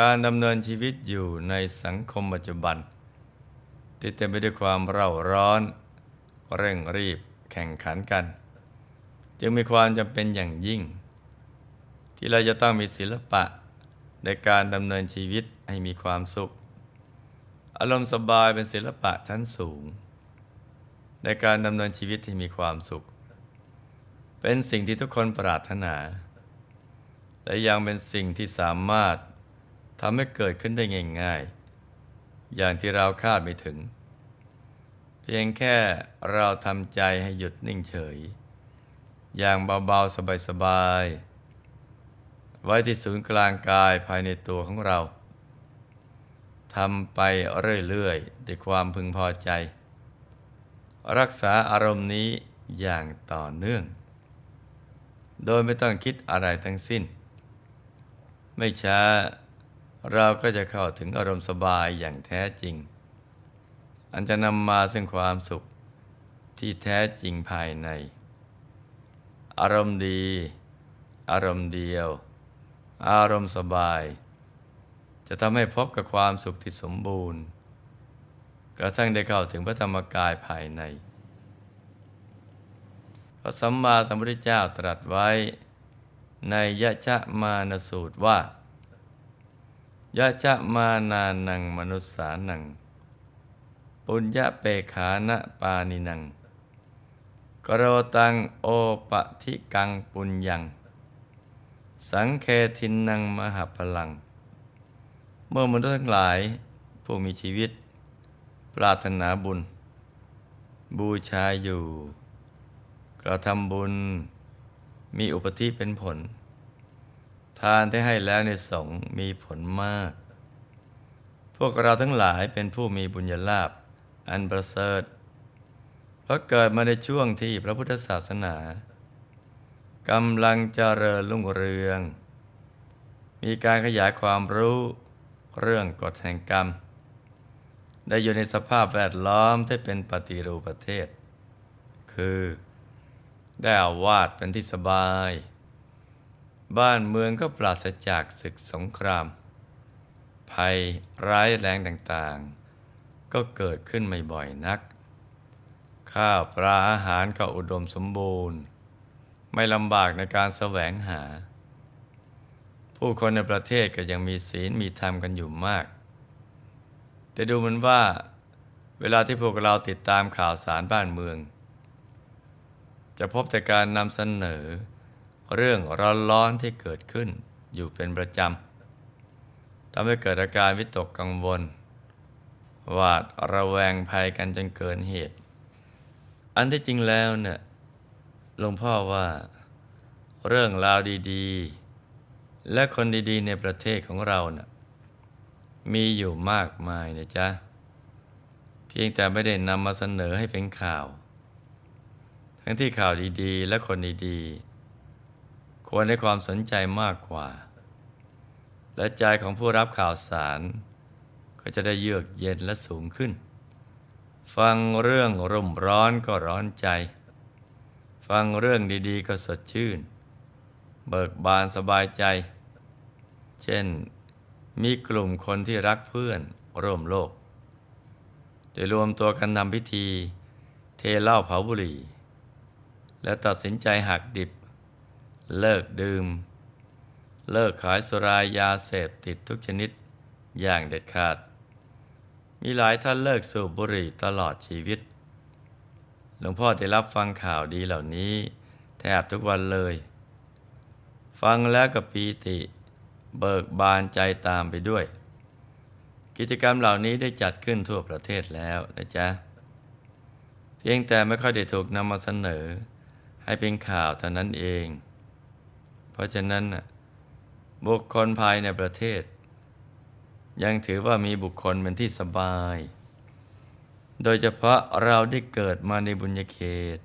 การดำเนินชีวิตอยู่ในสังคมปัจจุบัน ที่เต็มไปด้วยความเร่าร้อน เร่งรีบแข่งขันกัน จึงมีความจำเป็นอย่างยิ่ง ที่เราจะต้องมีศิลปะในการดำเนินชีวิตให้มีความสุข อารมณ์สบายเป็นศิลปะชั้นสูง ในการดำเนินชีวิตที่มีความสุข เป็นสิ่งที่ทุกคนปรารถนา และยังเป็นสิ่งที่สามารถ ทำให้เกิดขึ้นได้ง่ายๆ อย่างที่เราคาดไม่ถึง เพียงแค่เราทำใจให้หยุดนิ่งเฉย อย่างเบาๆ สบายๆ ไว้ที่ศูนย์กลางกายภายในตัวของเราทำไปเรื่อยๆด้วยความพึงพอใจ รักษาอารมณ์นี้อย่างต่อเนื่อง โดยไม่ต้องคิดอะไรทั้งสิ้น ไม่ช้า เราก็จะเข้าถึงอารมณ์สบายอย่างแท้จริง อันจะนำมาซึ่งความสุขที่แท้จริงภายใน อารมณ์ดี อารมณ์เดียว อารมณ์สบาย จะทำให้พบกับความสุขที่สมบูรณ์ กระทั่งได้เข้าถึงพระธรรมกายภายใน พระสัมมาสัมพุทธเจ้าตรัสไว้ในยะชะมานสูตรว่า ยะชะมานานังมนุษสานัง ปุญญเปขานะปานินัง กโรตังโอปะทิกังปุญญัง สังเคทินนังมหาพลัง เมื่อมนุษย์ทั้งหลายผู้มีชีวิต ปรารถนาบุญ บูชาอยู่ กระทำบุญมีอุปธิเป็นผลานที่ให้แล้วในสงฆ์มีผลมาก พวกเราทั้งหลายเป็นผู้มีบุญญาลาภอันประเสริฐเพราะเกิดมาในช่วงที่พระพุทธศาสนากำลังเจริญรุ่งเรือง มีการขยายความรู้เรื่องกฎแห่งกรรม ได้อยู่ในสภาพแวดล้อมที่เป็นปฏิรูปประเทศ คือ ได้อาวาสเป็นที่สบาย บ้านเมืองก็ปราศจากศึกสงคราม ภัยร้ายแรงต่างๆ ก็เกิดขึ้นไม่บ่อยนัก ข้าวปลาอาหารก็อุดมสมบูรณ์ ไม่ลำบากในการแสวงหา ผู้คนในประเทศก็ยังมีศีลมีธรรมกันอยู่มาก แต่ดูเหมือนว่า เวลาที่พวกเราติดตามข่าวสารบ้านเมือง จะพบแต่การนำเสนอ เรื่องร้อนๆที่เกิดขึ้นอยู่เป็นประจำทำให้เกิดอาการวิตกกังวล หวาดระแวงภัยกันจนเกินเหตุ อันที่จริงแล้วเนี่ยหลวงพ่อว่าเรื่องราวดีๆ และคนดีๆ ในประเทศของเราเน่ะมีอยู่มากมายนะจ๊ะ เพียงแต่ไม่ได้นำมาเสนอให้เป็นข่าว ทั้งที่ข่าวดีๆ และคนดีๆ ควรให้ความสนใจมากกว่า และใจของผู้รับข่าวสาร ก็จะได้เยือกเย็นและสูงขึ้น ฟังเรื่องรุ่มร้อนก็ร้อนใจ ฟังเรื่องดีๆ ก็สดชื่น เบิกบานสบายใจ เช่นมีกลุ่มคนที่รักเพื่อนร่วมโลก โดยรวมตัวกันทำพิธี เทเหล้าเผาบุหรี่ และตัดสินใจหักดิบ เลิกดื่ม เลิกขายสุรายาเสพติดทุกชนิดอย่างเด็ดขาด มีหลายท่านเลิกสูบบุหรี่ตลอดชีวิต หลวงพ่อได้รับฟังข่าวดีเหล่านี้แทบทุกวันเลย ฟังแล้วกับปีติเบิกบานใจตามไปด้วย กิจกรรมเหล่านี้ได้จัดขึ้นทั่วประเทศแล้วนะจ๊ะ เพียงแต่ไม่ค่อยได้ถูกนำมาเสนอ ให้เป็นข่าวเท่านั้นเอง เพราะฉะนั้นน่ะบุคคลภายในประเทศ ยังถือว่ามีบุคคลเป็นที่สบาย โดยเฉพาะเราได้เกิดมาในบุญญาเขต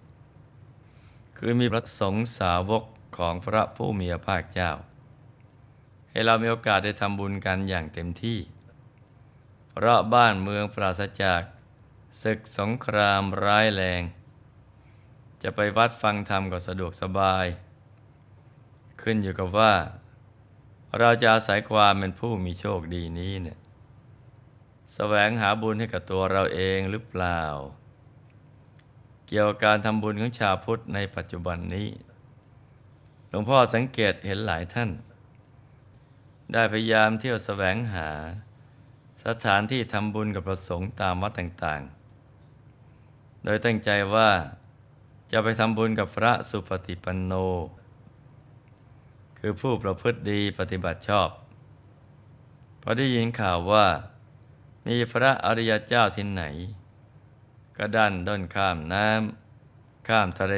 คือมีพระสงฆ์สาวกของพระผู้มีพระภาคเจ้า ให้เรามีโอกาสได้ทำบุญกันอย่างเต็มที่ เพราะบ้านเมืองปราศจากศึกสงครามร้ายแรง จะไปวัดฟังธรรมก็สะดวกสบาย ขึ้นอยู่กับว่า เราจะอาศัยความเป็นผู้มีโชคดีนี้เนี่ยแสวงหาบุญให้กับตัวเราเองหรือเปล่า เกี่ยวกับการทำบุญของชาวพุทธในปัจจุบันนี้หลวงพ่อสังเกตเห็นหลายท่าน ได้พยายามเที่ยวแสวงหา สถานที่ทำบุญกับประสงค์ตามวัดต่างๆ โดยตั้งใจว่าจะไปทำบุญกับพระสุปฏิปันโน คือผู้ประพฤติดีปฏิบัติชอบ พอได้ยินข่าวว่า มีพระอริยเจ้าที่ไหน ก็ดันด้นข้ามน้ำข้ามทะเล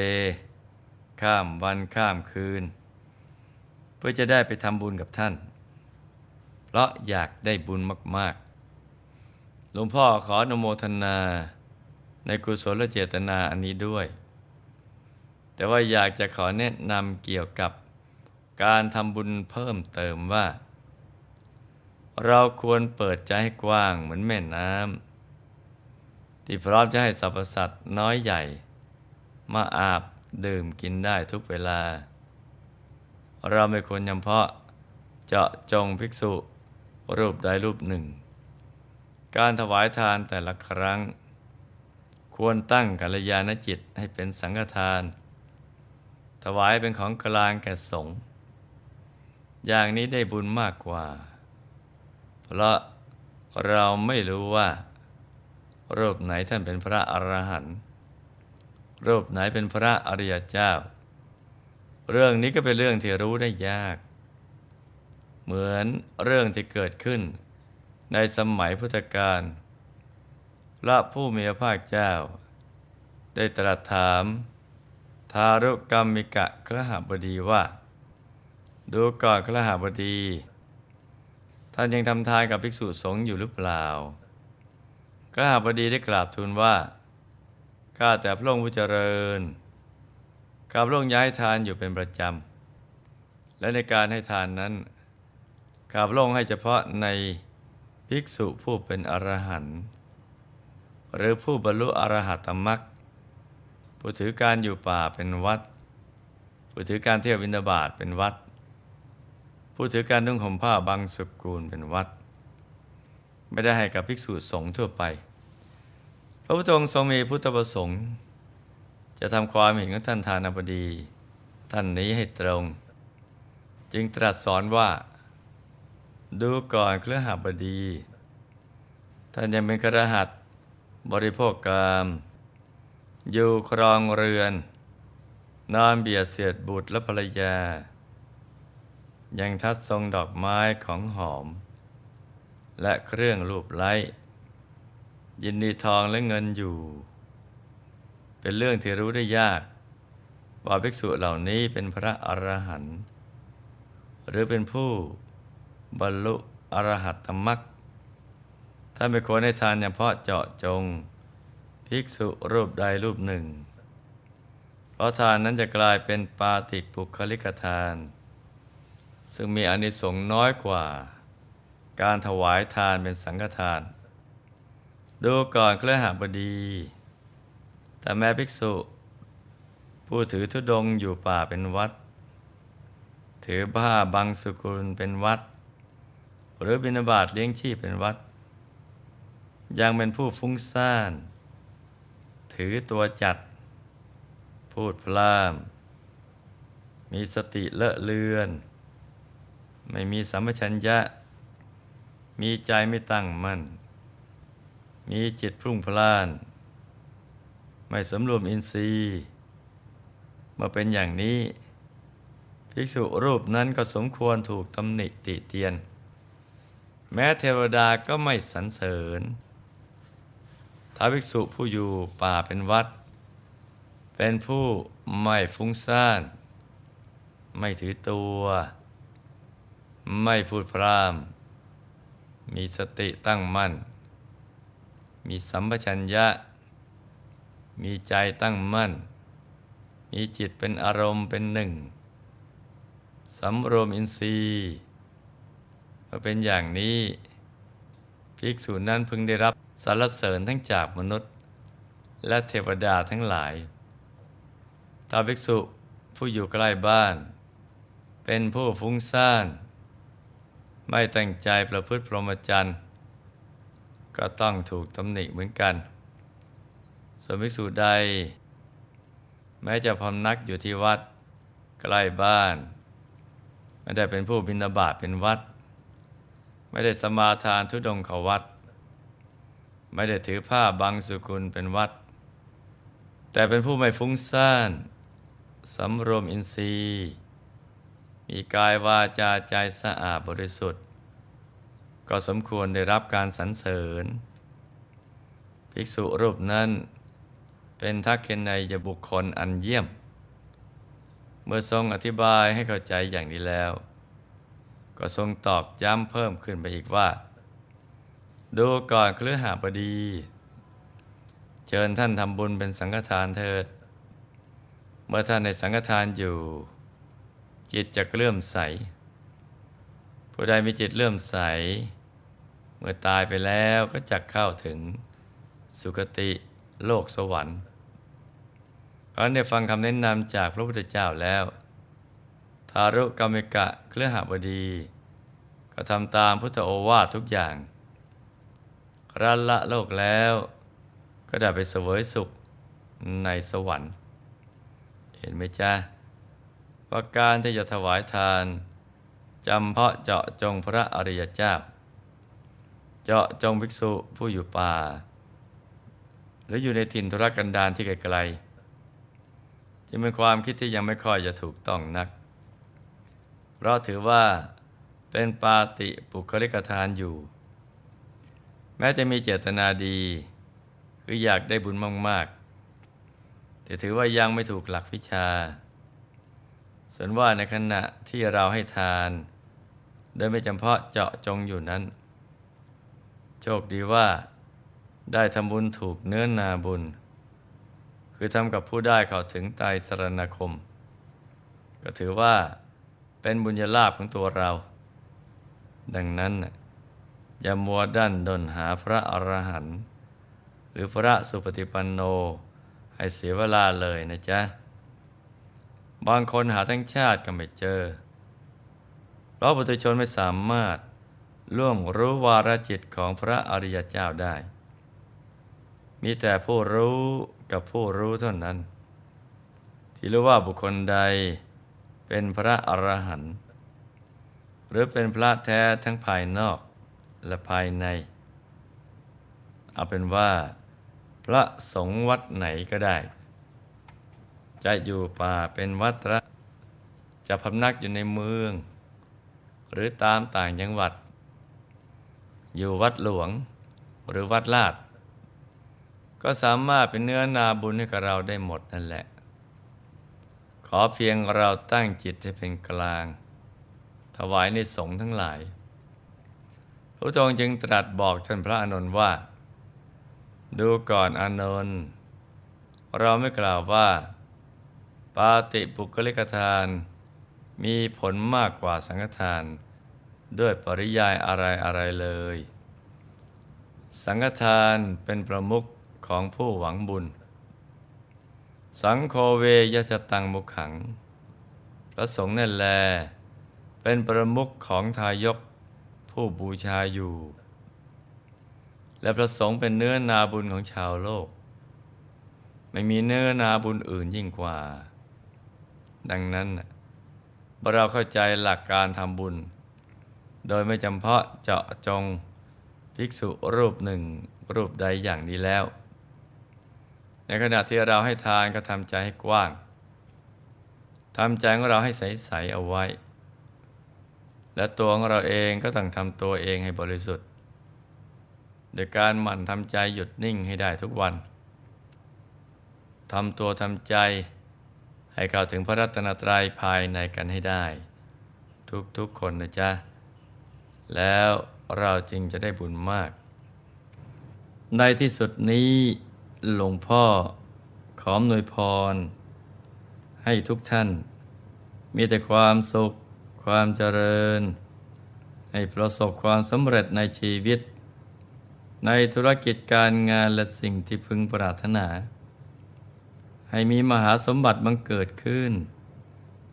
ข้ามวันข้ามคืน เพื่อจะได้ไปทำบุญกับท่าน เพราะอยากได้บุญมาก ๆ หลวงพ่อขออนุโมทนาในกุศลเจตนาอันนี้ด้วย แต่ว่าอยากจะขอแนะนำเกี่ยวกับ การทำบุญเพิ่มเติมว่า เราควรเปิดใจให้กว้างเหมือนแม่น้ำที่พร้อมจะให้สรรพสัตว์น้อยใหญ่ มาอาบดื่มกินได้ทุกเวลา เราไม่ควรยำเพาะเจาะจงภิกษุรูปใดรูปหนึ่ง การถวายทานแต่ละครั้ง ควรตั้งกัลยาณจิตให้เป็นสังฆทาน ถวายเป็นของกลางแก่สงฆ์ อย่างนี้ได้บุญมากกว่า เพราะเราไม่รู้ว่า รูปไหนท่านเป็นพระอรหันต์รูปไหนเป็นพระอริยเจ้า เรื่องนี้ก็เป็นเรื่องที่รู้ได้ยาก เหมือนเรื่องที่เกิดขึ้น ในสมัยพุทธกาลพระผู้มีพระภาคเจ้า ได้ตรัสถาม ทารุกรรมิกะครหบดีว่า ดูก่อนครหบดี ท่านยังทำทานกับภิกษุสงฆ์อยู่หรือเปล่าครหาบดีได้กราบทูลว่า ข้าแต่พระองค์ผู้เจริญข้าพระองค์ย้ายทานอยู่เป็นประจำ และในการให้ทานนั้นข้าพระองค์ให้เฉพาะในภิกษุผู้เป็นอรหันต์หรือผู้บรรลุอรหัตมรรคผู้ถือการอยู่ป่าเป็นวัด ผู้ถือการเที่ยววินาบาตเป็นวัด ผู้ถือการนุ่งห่มผ้าบางสกูลเป็นวัด ไม่ได้ให้กับภิกษุสงฆ์ทั่วไป พระพุทธองค์ทรงมีพุทธประสงค์ จะทำความเห็นของท่านทานบดี ท่านนี้ให้ตรง จึงตรัสสอนว่า ดูก่อนเครือหาบดี ท่านยังเป็นคระหัสบริโภคกามอยู่ครองเรือน นอนเบียดเสียดบุตรและภรรยา ยังทัดทรงดอกไม้ของหอม และเครื่องรูปไล้ ยินดีทองและเงินอยู่ เป็นเรื่องที่รู้ได้ยากว่าภิกษุเหล่านี้เป็นพระอรหันต์หรือเป็นผู้บรรลุอรหัตตมรรคท่านไม่ควรให้ทานอย่างเพาะเจาะจง ภิกษุรูปใดรูปหนึ่ง เพราะทานนั้นจะกลายเป็นปาติปุคลิกทาน ซึ่งมีอานิสงส์น้อยกว่า การถวายทานเป็นสังฆทาน ดูก่อนเครือหบดี แต่แม้ภิกษุ ผู้ถือธุดงค์อยู่ป่าเป็นวัด ถือผ้าบางสุกุลเป็นวัด หรือบิณฑบาตเลี้ยงชีพเป็นวัด ยังเป็นผู้ฟุ้งซ่าน ถือตัวจัด พูดพลามมีสติเลอะเลือน ไม่มีสัมปชัญญะ มีใจไม่ตั้งมั่น มีจิตพรุ่งพล่าน ไม่สำรวมอินทรีย์เมื่อเป็นอย่างนี้ ภิกษุรูปนั้นก็สมควรถูกตำหนิติเตียน แม้เทวดาก็ไม่สรรเสริญถ้าภิกษุผู้อยู่ป่าเป็นวัด เป็นผู้ไม่ฟุ้งซ่าน ไม่ถือตัว ไม่พูดพร่ำมีสติตั้งมั่น มีสัมปชัญญะ มีใจตั้งมั่น มีจิตเป็นอารมณ์เป็นหนึ่งสำรวมอินทรีย์เมื่อเป็นอย่างนี้ ภิกษุนั้นพึงได้รับสรรเสริญทั้งจากมนุษย์ และเทวดาทั้งหลายถ้าภิกษุผู้อยู่ใกล้บ้าน เป็นผู้ฟุ้งซ่าน ไม่ตั้งใจประพฤติพรหมจรรย์ ก็ต้องถูกตำหนิเหมือนกัน ส่วนภิกษุใด แม้จะพำนักอยู่ที่วัดใกล้บ้าน ไม่ได้เป็นผู้บินาบาตเป็นวัด ไม่ได้สมาทานทุดงเขาวัด ไม่ได้ถือผ้าบางสุกุลเป็นวัด แต่เป็นผู้ไม่ฟุ้งซ่านสำรวมอินทรีย์ มีกายวาจาใจสะอาดบริสุทธิ์ ก็สมควรได้รับการสรรเสริญ ภิกษุรูปนั้น เป็นทักเคนในยบุคคลอันเยี่ยม เมื่อทรงอธิบายให้เข้าใจอย่างนี้แล้ว ก็ทรงตอกย้ำเพิ่มขึ้นไปอีกว่า ดูก่อนเครือหาบดี เชิญท่านทำบุญเป็นสังฆทานเถิด เมื่อท่านในสังฆทานอยู่ จิตจะเลื่อมใส ผู้ใดมีจิตเลื่อมใส เมื่อตายไปแล้วก็จะเข้าถึงสุคติโลกสวรรค์เพราะได้ฟังคำแนะนำจากพระพุทธเจ้าแล้ว ทารุกรรมิกะเครือหบดี ก็ทำตามพุทธโอวาททุกอย่างครั้นละโลกแล้วก็ได้ไปเสวยสุขในสวรรค์ เห็นไหมจ๊ะ ว่าการที่จะถวายทานจำเพาะเจาะจงพระอริยเจ้า เจาะจงภิกษุผู้อยู่ป่า หรืออยู่ในถิ่นธุรกันดารที่ไกลๆจึงเป็นความคิดที่ยังไม่ค่อยจะถูกต้องนัก เพราะถือว่าเป็นปาติปุคลิกทานอยู่ แม้จะมีเจตนาดี คืออยากได้บุญมากๆ แต่ถือว่ายังไม่ถูกหลักวิชา ส่วนว่าในขณะที่เราให้ทาน โดยไม่จำเพาะเจาะจงอยู่นั้น โชคดีว่า ได้ทำบุญถูกเนื้อนาบุญ คือทำกับผู้ได้เข้าถึงไตรสรณคม ก็ถือว่าเป็นบุญญาลาภของตัวเรา ดังนั้นอย่ามัวดันดนหาพระอรหันต์หรือพระสุปฏิปันโน ให้เสียเวลาเลยนะจ๊ะ บางคนหาทั้งชาติก็ไม่เจอ เพราะปุถุชนไม่สามารถล่วงรู้วาระจิตของพระอริยเจ้าได้ มีแต่ผู้รู้กับผู้รู้เท่านั้น ที่รู้ว่าบุคคลใดเป็นพระอรหันต์หรือเป็นพระแท้ทั้งภายนอกและภายใน เอาเป็นว่า พระสงฆ์วัดไหนก็ได้ จะอยู่ป่าเป็นวัดระ จะพำนักอยู่ในเมือง หรือตามต่างจังหวัด อยู่วัดหลวงหรือวัดลาด ก็สามารถเป็นเนื้อนาบุญให้กับเราได้หมดนั่นแหละ ขอเพียงเราตั้งจิตให้เป็นกลาง ถวายในสงฆ์ทั้งหลายพระองค์จึงตรัสบอกท่านพระอานนท์ว่า ดูก่อนอานนท์เราไม่กล่าวว่า ปาติปุกลิกทาน มีผลมากกว่าสังฆทาน ด้วยปริยายอะไรอะไรเลย สังฆทานเป็นประมุขของผู้หวังบุญ สังโฆเวยชตังมุขัง พระสงฆ์นั่นแล เป็นประมุขของทายกผู้บูชาอยู่ และพระสงฆ์เป็นเนื้อนาบุญของชาวโลก ไม่มีเนื้อนาบุญอื่นยิ่งกว่า ดังนั้นเราเข้าใจหลักการทำบุญ โดยไม่จำเพาะเจาะจงภิกษุรูปหนึ่งรูปใดอย่างนี้แล้ว ในขณะที่เราให้ทานก็ทำใจให้กว้างทำใจของเราให้ใสๆเอาไว้ และตัวของเราเองก็ต้องทำตัวเองให้บริสุทธิ์โดยการหมั่นทำใจหยุดนิ่งให้ได้ทุกวันทำตัวทำใจ ให้เข้าถึงพระรัตนตรัยภายในกันให้ได้ ทุกๆคนนะจ๊ะ แล้วเราจึงจะได้บุญมาก ในที่สุดนี้หลวงพ่อขอมนวยพร ให้ทุกท่าน มีแต่ความสุข ความเจริญ ให้ประสบความสำเร็จในชีวิต ในธุรกิจการงานและสิ่งที่พึงปรารถนา ให้มีมหาสมบัติบังเกิดขึ้น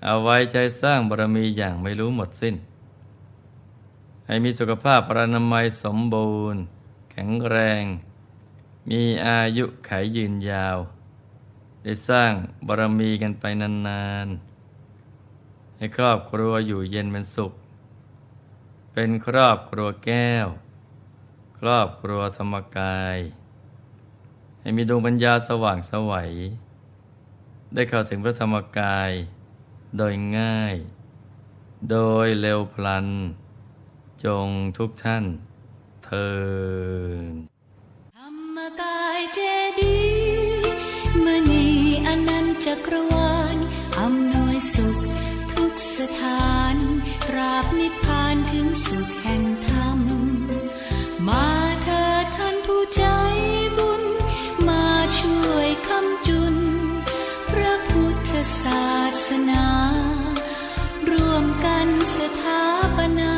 เอาไว้ใช้สร้างบารมีอย่างไม่รู้หมดสิ้น ให้มีสุขภาพพรานามัยสมบูรณ์ แข็งแรง มีอายุขายยืนยาว ได้สร้างบารมีกันไปนานๆ ให้ครอบครัวอยู่เย็นเป็นสุข เป็นครอบครัวแก้ว ครอบครัวธรรมกาย ให้มีดวงปัญญาสว่างสวัย ได้เข้าถึงพระธรรมกาย โดยง่าย โดยเร็วพลัน จงทุกท่านเทินธรรมกายเจดีย์มณีอนันต์จักรวาลอำนวยสุขทุกสถานตราบนิพพานถึงสุขแห่งธรรมาสนา ร่วมกันสถาปนา